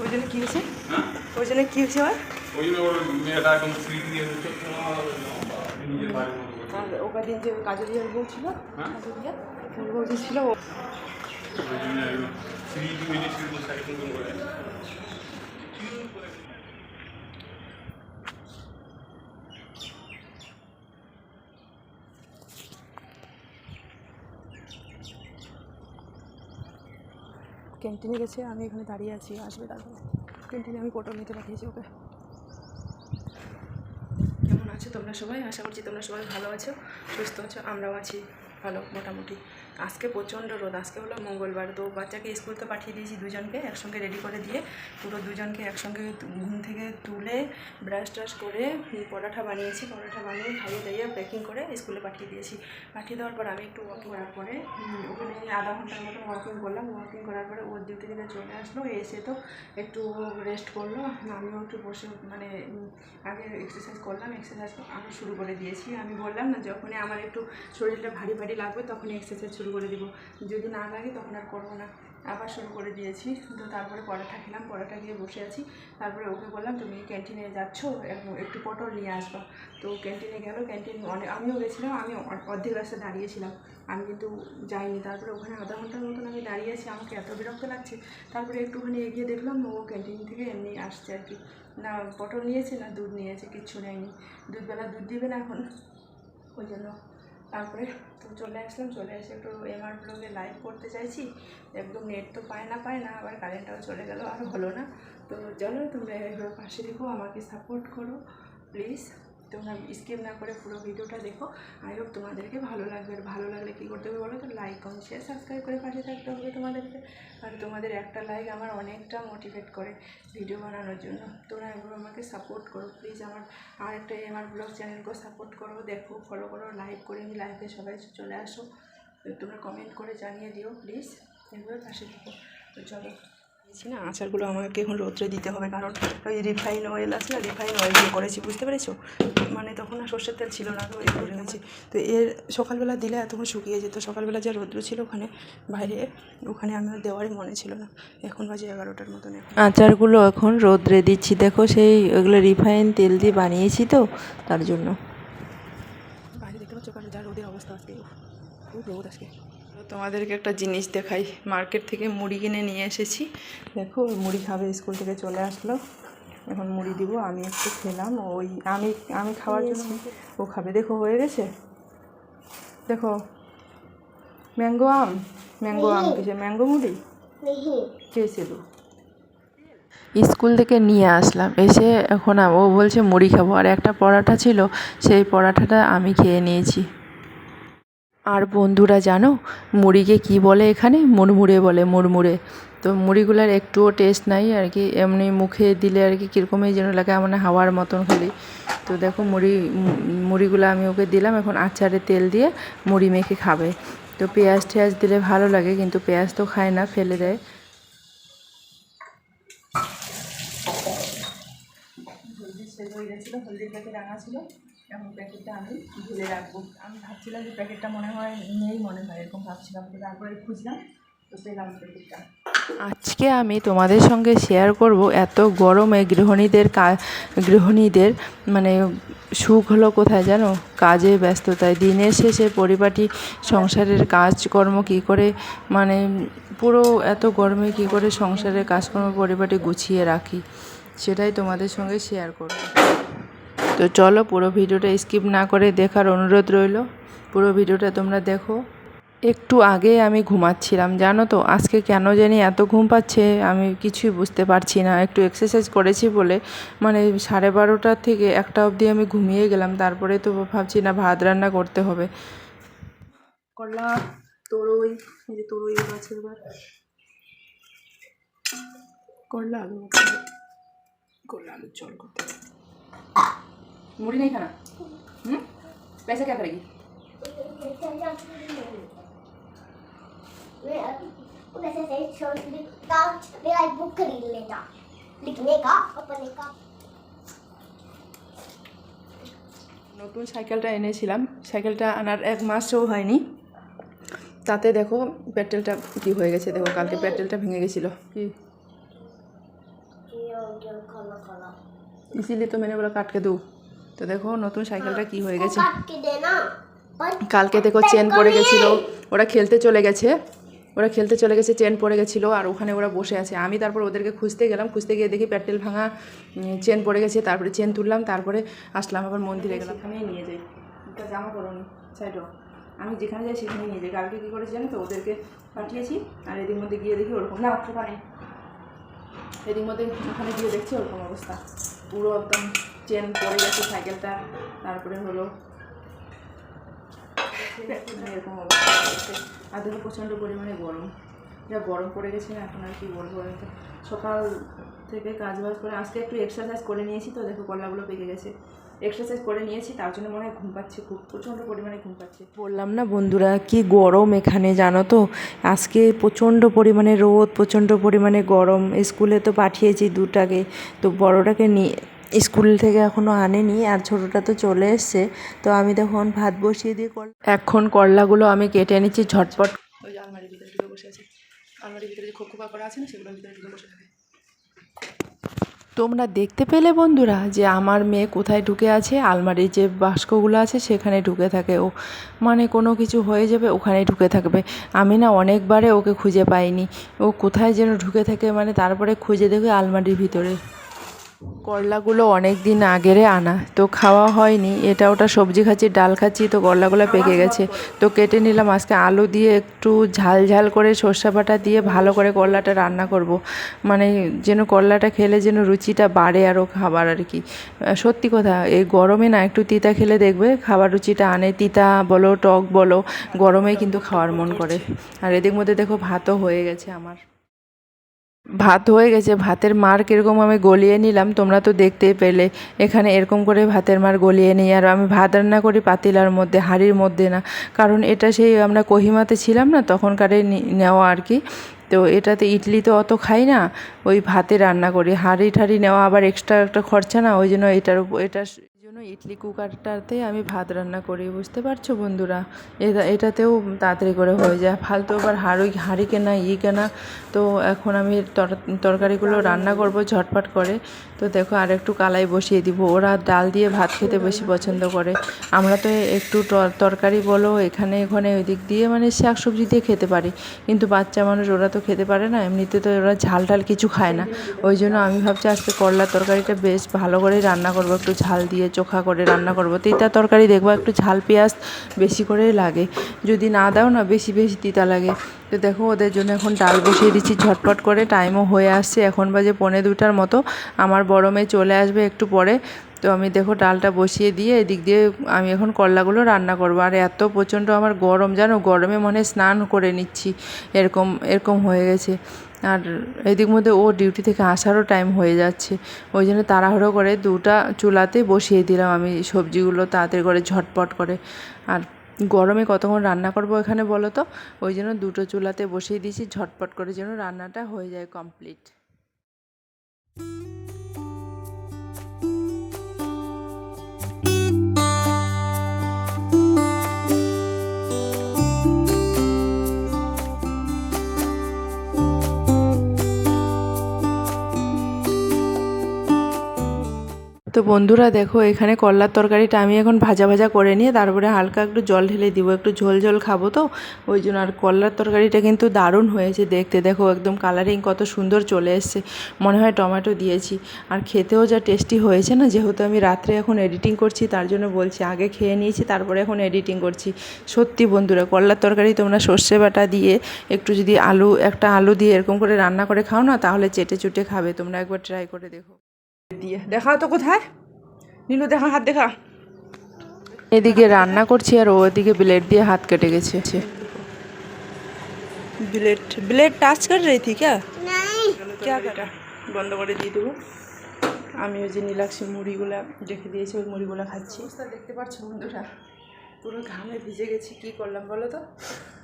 ওই জন্য কী? হয়েছে ওই জন্য কী হয়েছে ওই ওর দিন যে কাজরিয়ার বউ ছিল ওই জন্য একদম স্মৃতি মিলে স্মৃতি থাকে সুন্দর করে ক্যান্টিনে গেছে, আমি এখানে দাঁড়িয়ে আছি, আসবে তারপরে। ক্যান্টিনে আমি পটল নিতে পাঠিয়েছি ওকে। কেমন আছো তোমরা সবাই? আশা করছি তোমরা সবাই ভালো আছো, সুস্থ আছো, আমরাও আছি ভালো, মোটামুটি। আজকে প্রচণ্ড রোদ, আজকে হলো মঙ্গলবার, তো বাচ্চাকে স্কুল তো পাঠিয়ে দিয়েছি দুজনকে, একসঙ্গে রেডি করে দিয়ে পুরো দুজনকে একসঙ্গে ঘুম থেকে তুলে ব্রাশ ট্রাশ করে পরোটা বানিয়েছি, পরোটা বানিয়ে খাইয়ে দাইয়ে প্যাকিং করে স্কুলে পাঠিয়ে দিয়েছি। পাঠিয়ে দেওয়ার পর আমি একটু ওয়াকিং করার পরে ওখানে আধা ঘণ্টার মতো ওয়াকিং করলাম ওয়াকিং করার পরে ওর ডিউটি থেকে চলে আসলো, এসে তো একটু রেস্ট করল, আমিও একটু বসে মানে আগে এক্সারসাইজ করলাম এক্সারসাইজ আমি শুরু করে দিয়েছি। আমি বললাম না, যখনই আমার একটু শরীরটা ভারী ভারী লাগবে, তখনই এক্সারসাইজ শুরু করে দিব। যদি না লাগে তখন আর করব না। আবার শুরু করে দিয়েছি। তো তারপরে পরোটা খেলাম। পরোটা গিয়ে বসে আছি। তারপরে ওকে বললাম, তুমি ক্যান্টিনে যাচ্ছ? এক- একটু পটল নিয়ে আসবা। তো ক্যান্টিনে গেল। ক্যান্টিন অনেক আমিও গেছিলাম। আমি অর্ধেক রাস্তা দাঁড়িয়েছিলাম আমি কিন্তু যাইনি। তারপরে ওখানে আধা ঘণ্টার মতন আমি দাঁড়িয়ে আছি। আমাকে এত বিরক্ত লাগছে। তারপরে একটুখানি এগিয়ে দেখলাম ও ক্যান্টিন থেকে এমনি আসছে আর কি। না, পটল নিয়েছে, না দুধ নিয়েছে, কিচ্ছু নেয়নি। দুধবেলা দুধ দিবে না এখন। ওই জন্য। তারপরে তো চলে আসলাম, চলে এসে একটু এমআর ব্লগে লাইভ করতে চাইছি। একদম নেট তো পায় না পায় না, আবার কারেন্টটাও চলে গেল, আর হলো না। তো চলো তোমরা এভাবে পাশে দেখো আমাকে সাপোর্ট করো প্লিজ তোমরা স্কিপ না করে পুরো ভিডিওটা দেখো। আই হোপ তোমাদেরকে ভালো লাগবে। আর ভালো লাগলে কী করতে হবে বলো তো? লাইক কমেন্ট শেয়ার সাবস্ক্রাইব করে পাশে থাকতে হবে তোমাদেরকে। আর তোমাদের একটা লাইক আমার অনেকটা মোটিভেট করে ভিডিও বানানোর জন্য। তোমরা একবার আমাকে সাপোর্ট করো প্লিজ আমার আর একটা আমার ব্লগ চ্যানেলকেও সাপোর্ট করো। দেখো ফলো করো লাইক করে আমি লাইভে সবাই চলে আসো। তোমরা কমেন্ট করে জানিয়ে দিও প্লিজ একবার পাশে থেকো। তো চলো। দিয়েছি না আচারগুলো আমাকে এখন রোদ্রে দিতে হবে কারণ ওই রিফাইন অয়েল আছে না রিফাইন অয়েল দিয়ে করেছি বুঝতে পেরেছ? মানে তখন আর সর্ষের তেল ছিল না তো এই করে গেছি তো এর সকালবেলা দিলে এতক্ষণ শুকিয়ে যেত সকালবেলা যে রৌদ্র ছিল ওখানে বাইরে ওখানে আমার দেওয়ারই মনে ছিল না। এখন বাজে এগারোটার মতন আচারগুলো এখন রোদ্রে দিচ্ছি দেখো সেই ওগুলো রিফাইন তেল দিয়ে বানিয়েছি তো তার জন্য। বাইরে দেখতে পাচ্ছ কারণ যা রোদের অবস্থা আজকে খুব রোদ আজকে। তোমাদেরকে একটা জিনিস দেখাই। মার্কেট থেকে মুড়ি কিনে নিয়ে এসেছি। দেখো ওই মুড়ি খাবে স্কুল থেকে চলে আসলো। এখন মুড়ি দিব আমি একটু খেলাম। ওই আমি আমি খাওয়ার জন্য ও খাবে। দেখো হয়ে গেছে? দেখো ম্যাঙ্গো আম? ম্যাঙ্গো আম কিসে ম্যাঙ্গো মুড়ি? খেয়েছিল স্কুল থেকে নিয়ে আসলাম। এসে এখন ও বলছে মুড়ি খাব। আর একটা পরাঠা ছিল সেই পরাঠাটা আমি খেয়ে নিয়েছি। আর বন্ধুরা জানো, মুড়িকে কি বলে এখানে? মুড়মুড়ে বলে, মুড়মুড়ে। তো মুড়িগুলার একটুও টেস্ট নাই, আর কি এমনি মুখে দিলে আর কি কীরকমই যেন লাগে মানে হাওয়ার মতন খালি। তো দেখো মুড়ি, মুড়িগুলো আমি ওকে দিলাম, এখন আচারে তেল দিয়ে মুড়ি মেখে খাবে। তো পেঁয়াজ টেয়াজ দিলে ভালো লাগে, কিন্তু পেঁয়াজ তো খায় না, ফেলে দেয়। হলদি হলদির প্যাকেট আনা ছিল। এখন প্যাকেটটা আমি ঢেলে রাখব। আমি ভাবছিলাম যে প্যাকেটটা মনে হয় নেই, মনে হয় এরকম ভাবছিলাম, তো তারপরে খুঁজলাম, তো পেলাম প্যাকেটটা। আজকে আমি তোমাদের সঙ্গে শেয়ার করব এত গরমে গৃহিণীদের গৃহিণীদের মানে সুখ হলো কোথায় জানো? কাজে ব্যস্ততায়। দিনের শেষে পরিপাটি, সংসারের কাজকর্ম কী করে মানে পুরো এত গরমে কী করে সংসারের কাজকর্ম, পরিপাটি গুছিয়ে রাখি, সেটাই তোমাদের সঙ্গে শেয়ার করব। তো চলো পুরো ভিডিওটা স্কিপ না করে দেখার অনুরোধ রইল। পুরো ভিডিওটা তোমরা দেখো। একটু আগে আমি ঘুমাচ্ছিলাম, জানো তো? আজকে কেন জানি এত ঘুম পাচ্ছে, আমি কিছুই বুঝতে পারছি না। একটু এক্সারসাইজ করেছি বলে মানে সাড়ে বারোটা থেকে একটা অবধি আমি ঘুমিয়ে গেলাম। তারপরে তো ভাবছি, না, ভাত রান্না করতে হবে। করলা তরই, এই যে তরই আছে এবার। করলা আলু করলা আলু চল করতে। मुड़ी नहीं खाना हम्म पैसा क्या करेगी वैसे से छोड़ का मेरा एक बुक खरीद लेना लिखने का अपने का নতুন সাইকেলটা এনেছিলাম সাইকেলটা আনার এক মাসও হয়নি তাতে দেখো পেট্রোলটা কি হয়ে গেছে দেখো কালকে পেট্রোলটা ভেঙে গেছিলো কি खला खला इसीलिए तो मैंने बोला काट के दो তো দেখো নতুন সাইকেলটা কি হয়ে গেছে। কালকে দেখো চেন পড়ে গেছিল ওরা খেলতে চলে গেছে ওরা খেলতে চলে গেছে চেন পড়ে গেছিল আর ওখানে ওরা বসে আছে। আমি তারপর ওদেরকে খুঁজতে গেলাম খুঁজতে গিয়ে দেখি প্যাটেল ভাঙা চেন পড়ে গেছে তারপরে চেন তুললাম তারপরে আসলাম আবার মন্দিরে গেলাম। ওখানেই নিয়ে যাই। একটা জামা পড়নি সাইডো আমি যেখানে যাই সেখানে নিয়ে যাই। কালকে কী করেছি জানো তো ওদেরকে পাঠিয়েছি আর এদিক মধ্যে গিয়ে দেখি ওরকম না ওখানে এদিক মধ্যে ওখানে গিয়ে দেখছি ওরকম অবস্থা। পুরো একদম চেন পড়ে গেছে সাইকেলটা তারপরে হলো এরকম। আর দেখো প্রচণ্ড পরিমাণে গরম। যা গরম পড়ে গেছে না, এখন আর কি বলব সকাল থেকে কাজ বাজ করে, আজকে একটু এক্সারসাইজ করে নিয়েছি তো, দেখো কল্লাগুলো পেকে গেছে। এক্সারসাইজ করে নিয়েছি, তার জন্য মনে হয় ঘুম পাচ্ছে খুব, প্রচণ্ড পরিমাণে ঘুম পাচ্ছে। বললাম না বন্ধুরা, কি গরম এখানে জানো তো? আজকে প্রচণ্ড পরিমাণে রোদ, প্রচণ্ড পরিমাণে গরম। স্কুলে তো পাঠিয়েছি দুটাকে, তো বড়টাকে নিয়ে স্কুল থেকে এখনও আনেনি আর ছোটোটা তো চলে এসছে। তো আমি তখন ভাত বসিয়ে দিয়ে এখন করলাগুলো আমি কেটে নিচ্ছি ঝটপট। ওই যে আলমারির ভিতরে ঢুকে বসে আছে। আলমারির ভিতরে যে খোপ খোপা করা আছে না সেগুলোর ভিতরে ঢুকে বসে থাকে। তোমরা দেখতে পেলে বন্ধুরা যে আমার মেয়ে কোথায় ঢুকে আছে আলমারির যে বাস্কগুলো আছে সেখানে ঢুকে থাকে ও। মানে কোনো কিছু হয়ে যাবে ওখানেই ঢুকে থাকবে। আমি না অনেকবারে ওকে খুঁজে পাইনি। ও কোথায় যেন ঢুকে থাকে মানে তারপরে খুঁজে দেখে আলমারির ভিতরে। করলাগুলো অনেক দিন আগেরে আনা। তো খাওয়া হয়নি। এটা ওটা সবজি খাচ্ছি, ডাল খাচ্ছি, তো করলাগুলো পেকে গেছে। তো কেটে নিলাম, আজকে আলু দিয়ে একটু ঝাল ঝাল করে সর্ষে বাটা দিয়ে ভালো করে করলাটা রান্না করব। মানে যেন করলাটা খেলে যেন রুচিটা বাড়ে আরও খাবার আর কি। সত্যি কথা, এই গরমে না একটু তিতা খেলে দেখবে, খাবার রুচিটা আনে। তিতা বলো, টক বলো, গরমে কিন্তু খাওয়ার মন করে। আর এদিক মধ্যে দেখো ভাতও হয়ে গেছে আমার। ভাত হয়ে গেছে, ভাতের মার কীরকম আমি গলিয়ে নিলাম, তোমরা তো দেখতেই পেলে। এখানে এরকম করে ভাতের মার গলিয়ে নিই, আর আমি ভাত রান্না করি পাতিলার মধ্যে, হাঁড়ির মধ্যে না। কারণ এটা সেই আমরা কহিমাতে ছিলাম না, তখনকারে নেওয়া আর কি। তো এটাতে ইডলি তো অত খাই না, ওই ভাতে রান্না করি। হাঁড়ি ঠাড়ি নেওয়া আবার এক্সট্রা একটা খরচা না, ওই জন্য এটার উপর এটা জন্য ইডলি কুকারটাতে আমি ভাত রান্না করি, বুঝতে পারছ বন্ধুরা? এটা, এটাতেও তাড়াতাড়ি করে হয়ে যায়। ফালতু আবার হাঁড়ি হাঁড়ি কেনা, ই কেনা, তো এখন আমি তরকারিগুলো রান্না করব ঝটপট করে। তো দেখো আর একটু কালাই বসিয়ে দিব। ওরা ডাল দিয়ে ভাত খেতে বেশি পছন্দ করে। আমরা তো একটু তরকারি বলো, এখানে ওখানে ওই দিক দিয়ে মানে শাক সবজি দিয়ে খেতে পারি। কিন্তু বাচ্চা মানুষ ওরা তো খেতে পারে না, এমনিতে তো ওরা ঝাল টাল কিছু খায় না। ওই জন্য আমি ভাবছি আজকে করলার তরকারিটা বেশ ভালো করে রান্না করব, একটু ঝাল দিয়ে চোখা করে রান্না করব। তিতা তরকারি দেখব, একটু ঝাল পেঁয়াজ বেশি করেই লাগে। যদি না দাও না, বেশি বেশি তিতা লাগে। তো দেখো, ওদের জন্য এখন ডাল বসিয়ে দিচ্ছি, ঝটপট করে। টাইমও হয়ে আসছে, এখন বাজে পৌনে দুটার মতো। আমার বড় মেয়ে চলে আসবে একটু পরে। তো আমি দেখো, ডালটা বসিয়ে দিয়ে এদিক দিয়ে আমি এখন করলাগুলো রান্না করব। আর এত প্রচণ্ড আমার গরম, জানো? গরমে মনে স্নান করে নিচ্ছি। এরকম এরকম হয়ে গেছে। আর এদিক মধ্যে ও ডিউটি থেকে আসারও টাইম হয়ে যাচ্ছে। ওই জন্য তাড়াহুড়ো করে দুটা চুলাতে বসিয়ে দিলাম আমি সবজিগুলো তাড়াতাড়ি করে, ঝটপট করে। আর গরমে কতক্ষণ রান্না করব এখানে বলো তো? ওই জন্য দুটো চুলাতে বসিয়ে দিয়েছি, ঝটপট করে যেন রান্নাটা হয়ে যায় কমপ্লিট তো বন্ধুরা দেখো, এখানে করলার তরকারিটা আমি এখন ভাজা ভাজা করে নিয়ে তারপরে হালকা একটু জল ঢেলে দিব, একটু ঝোল ঝোল খাব তো। ওই জন্য আর করলার তরকারিটা কিন্তু দারুণ হয়েছে দেখতে। দেখো একদম কালারিং কত সুন্দর চলে এসছে, মনে হয় টমেটো দিয়েছি। আর খেতেও যা টেস্টি হয়েছে না, যেহেতু আমি রাত্রে এখন এডিটিং করছি, তার জন্য বলছি আগে খেয়ে নিয়েছি, তারপরে এখন এডিটিং করছি। সত্যি বন্ধুরা, করলার তরকারি তোমরা সর্ষে বাটা দিয়ে, একটু যদি আলু, একটা আলু দিয়ে এরকম করে রান্না করে খাও না, তাহলে চেটে চুটে খাবে। তোমরা একবার ট্রাই করে দেখো। দিয়ে দেখা তো কোথায় নীলু দেখা হাত দেখা এদিকে রান্না করছি আর ও এদিকে ব্লেড দিয়ে হাত কেটে গেছে ব্লেড ব্লেড টাচ कर रही थी क्या नहीं क्या करा বন্ধ করে দিয়ে দেবো আমি ওই যে নীলাক্ষী মুড়িগুলা রেখে দিয়েছি ওই মুড়িগুলো খাচ্ছি দেখতে পাচ্ছ বন্ধুরা পুরো ঘামে ভিজে গেছি কি করলাম বলো তো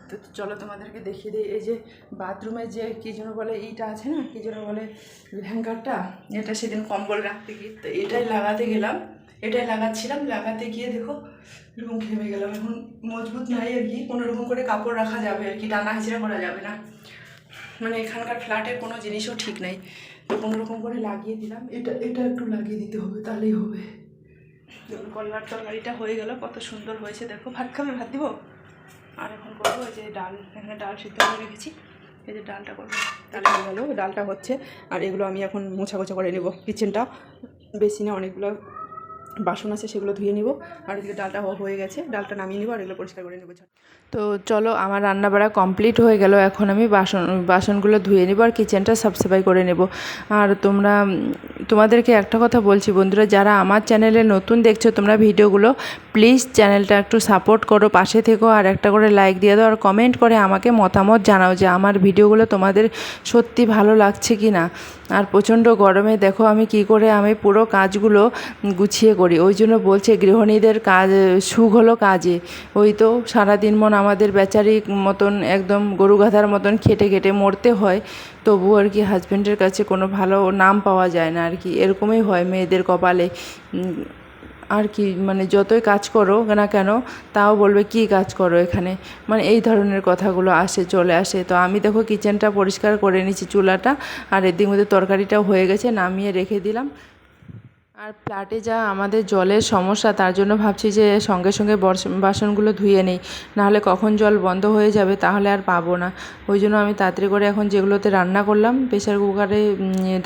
তো চলো তোমাদেরকে দেখিয়ে দিই, এই যে বাথরুমের যে কী যেন বলে এইটা আছে না, কী যেন বলে হ্যাঙ্গারটা এটা সেদিন কম্বল রাখতে গিয়ে, তো এটাই লাগাতে গেলাম, এটাই লাগাচ্ছিলাম, লাগাতে গিয়ে দেখো এরকম ঘেমে গেলাম, এখন মজবুত নাই আর কি, কোনো রকম করে কাপড় রাখা যাবে আর কি, টানা হিচড়া করা যাবে না। মানে এখানকার ফ্ল্যাটের কোনো জিনিসও ঠিক নাই, তো কোনো রকম করে লাগিয়ে দিলাম, এটা এটা একটু লাগিয়ে দিতে হবে, তাহলেই হবে। কল্লার তরকারিটা হয়ে গেল, কত সুন্দর হয়েছে, দেখো, ভাত খাবে, ভাত দিব? আর এখন করব এই যে ডাল, এখানে ডাল সিদ্ধ করে রেখেছি। এই যে ডালটা করব। ডাল হয়ে গেলো, ডালটা হচ্ছে। আর এগুলো আমি এখন মোছা গোছা করে নেব কিচেনটা। বেশি না অনেকগুলো বাসন আছে, সেগুলো ধুয়ে নিব। আর এদিকে ডালটা হয়ে গেছে। ডালটা নামিয়ে নিব আর এগুলো পরিষ্কার করে নেব। তো চলো, আমার রান্না বাড়া কমপ্লিট হয়ে গেল। এখন আমি বাসন, বাসনগুলো ধুয়ে নেব আর কিচেনটা সাফসাফাই করে নেব। আর তোমরা তোমাদেরকে একটা কথা বলছি, বন্ধুরা, যারা আমার চ্যানেলে নতুন দেখছ, তোমরা ভিডিওগুলো প্লিজ চ্যানেলটা একটু সাপোর্ট করো, পাশে থেকো আর একটা করে লাইক দিয়ে দাও আর কমেন্ট করে আমাকে মতামত জানাও যে আমার ভিডিওগুলো তোমাদের সত্যি ভালো লাগছে কি না। আর প্রচণ্ড গরমে দেখো আমি কি করে আমি পুরো কাজগুলো গুছিয়ে করি। ওই জন্য বলছে গৃহিণীদের কাজ, সুখ হলো কাজে। ওই তো সারাদিন মন আমাদের বেচারি মতন, একদম গরু গাধার মতন খেটে খেটে মরতে হয়। তবু আর কি হাজব্যান্ডের কাছে কোনো ভালো নাম পাওয়া যায় না আর কি। এরকমই হয় মেয়েদের কপালে। আর কি মানে যতই কাজ করো না কেন, তাও বলবে কি কাজ করো এখানে? মানে এই ধরনের কথাগুলো আসে, চলে আসে। তো আমি দেখো কিচেনটা পরিষ্কার করে নিচ্ছি চুলাটা। আর এদিক মধ্যে তরকারিটাও হয়ে গেছে, নামিয়ে রেখে দিলাম। আর ফ্ল্যাটে যা আমাদের জলের সমস্যা, তার জন্য ভাবছি যে সঙ্গে সঙ্গে বাসনগুলো ধুয়ে নেই। নাহলে কখন জল বন্ধ হয়ে যাবে তাহলে আর পাবো না। ওই জন্য আমি তাড়াতাড়ি করে এখন যেগুলোতে রান্না করলাম প্রেশার কুকারে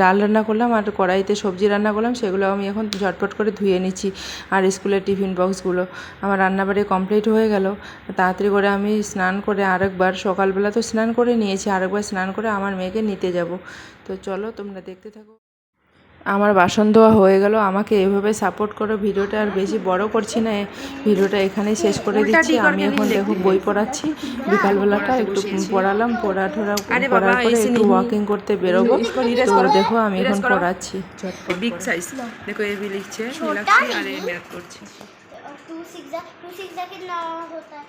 ডাল রান্না করলাম আর কড়াইতে সবজি রান্না করলাম, সেগুলো আমি এখন ঝটপট করে ধুয়ে নিচ্ছি। আর স্কুলের টিফিন বক্সগুলো, আমার রান্নাবাড়ি কমপ্লিট হয়ে গেল। তাড়াতাড়ি করে আমি স্নান করে আরেকবার, সকালবেলা তো স্নান করে নিয়েছি, আরেকবার স্নান করে আমার মেয়েকে নিতে যাব। তো চলো তোমরা দেখতে থাকো। আমার বাসন ধোয়া হয়ে গেল আমাকে এভাবে সাপোর্ট করো ভিডিওটা আর বেশি বড় করছি না ভিডিওটা এখানেই শেষ করে দিচ্ছি। আমি এখন দেখো বই পড়াচ্ছি বিকালবেলাটা একটু পড়ালাম পড়া ঠোড়া পড়ার পরে একটু ওয়াকিং করতে বেরোবো। তো দেখো আমি এখন পড়াচ্ছি। বিগ সাইজ দেখো এভি লিখছে আর করছে।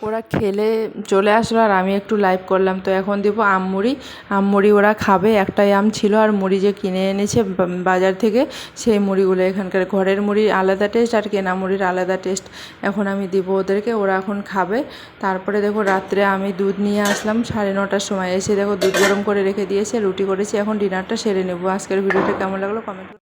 ওরা খেলে চলে আসলো আর আমি একটু লাইভ করলাম। তো এখন দেবো আম মুড়ি। আম মুড়ি ওরা খাবে, একটাই আম ছিল আর মুড়ি যে কিনে এনেছে বাজার থেকে, সেই মুড়িগুলো এখানকার ঘরের মুড়ির আলাদা টেস্ট আর কেনা মুড়ির আলাদা টেস্ট এখন আমি দিব ওদেরকে, ওরা এখন খাবে। তারপরে দেখো রাত্রে আমি দুধ নিয়ে আসলাম, সাড়ে নটার সময় এসে দেখো দুধ গরম করে রেখে দিয়েছে, রুটি করেছি, এখন ডিনারটা সেরে নেব। আজকের ভিডিওটা কেমন লাগল কমেন্ট